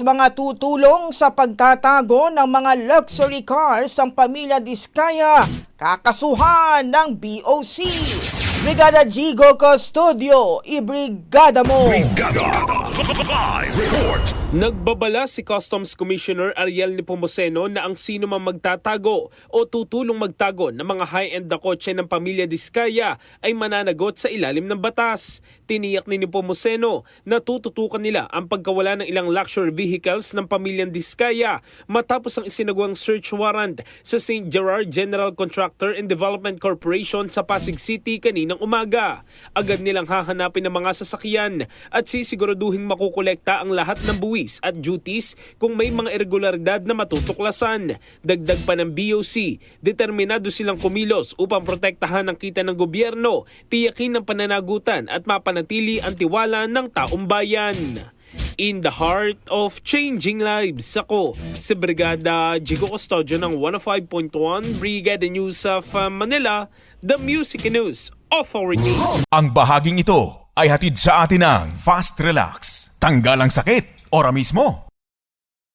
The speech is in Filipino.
mga tutulong sa pagtatago ng mga luxury cars ng pamilya Diskaya, kakasuhan ng BOC. Brigada Gigo Custodio, ibrigada mo! Brigada Live Report Nagbabala si Customs Commissioner Ariel Nepomuceno na ang sino man magtatago o tutulong magtago ng mga high-end na kotse ng pamilya Diskaya ay mananagot sa ilalim ng batas. Tiniyak ni Nepomuceno na tututukan nila ang pagkawala ng ilang luxury vehicles ng pamilyang Diskaya matapos ang isinagawang search warrant sa St. Gerard General Contractor and Development Corporation sa Pasig City kaninang umaga. Agad nilang hahanapin ang mga sasakyan at sisiguraduhing makukolekta ang lahat ng buwis at duties kung may mga irregularidad na matutuklasan. Dagdag pa ng BOC, determinado silang kumilos upang protektahan ang kita ng gobyerno, tiyakin ang pananagutan at mapanatili ang tiwala ng taong bayan. In the heart of changing lives, ako si Brigada Jigo Custodio ng 105.1 Brigada News of uh, Manila, the Music News Authority. Ang bahaging ito ay hatid sa atin ng Fast Relax. Tanggal ang sakit, ahora mismo.